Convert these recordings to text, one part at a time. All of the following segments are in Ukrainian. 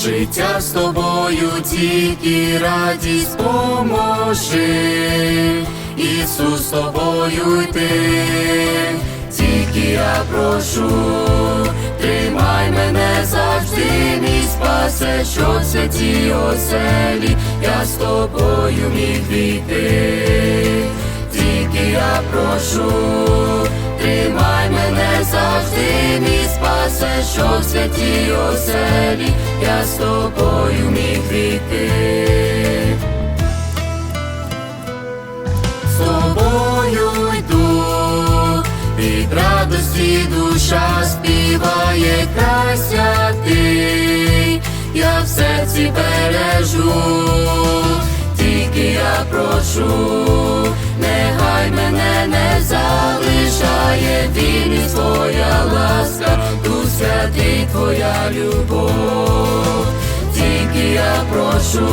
життя з тобою тільки радість поможи, Ісус з тобою йти, тільки я прошу, тримай мене завжди, мій спасе, що в святій оселі, я з тобою міг війти, тільки я прошу, тримай завжди, мій спасе, що в святій оселі, я з тобою міг війти. З тобою йду, від радості душа співає край святий, я в серці бережу, тільки я прошу, нехай мене не залишає вільність твоя любов, тільки я прошу,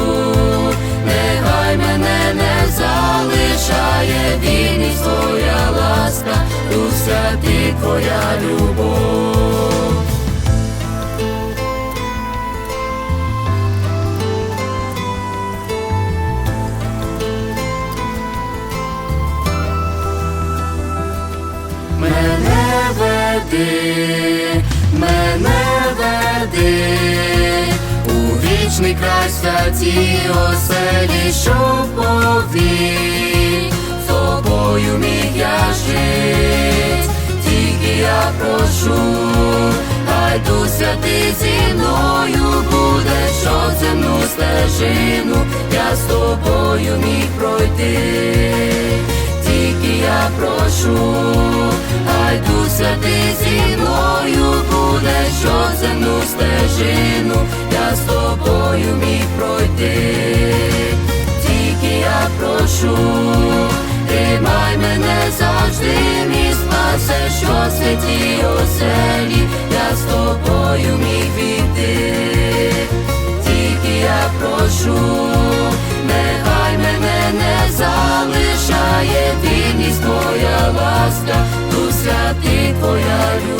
нехай мене не залишає вільність твоя ласка, Дух святий твоя любов. Мене веди, мене святій оселі, що повік, з тобою міг я жить, тільки я прошу, хай Дух святий зі мною буде, що земну стежину, я з тобою міг пройти. Тільки я прошу, хай Дух святий зі мною буде, що земну стежину, що святі оселі, я з тобою міг війти, тільки я прошу, нехай мене не залишає вільність твоя ласка, ту святий твоя любов.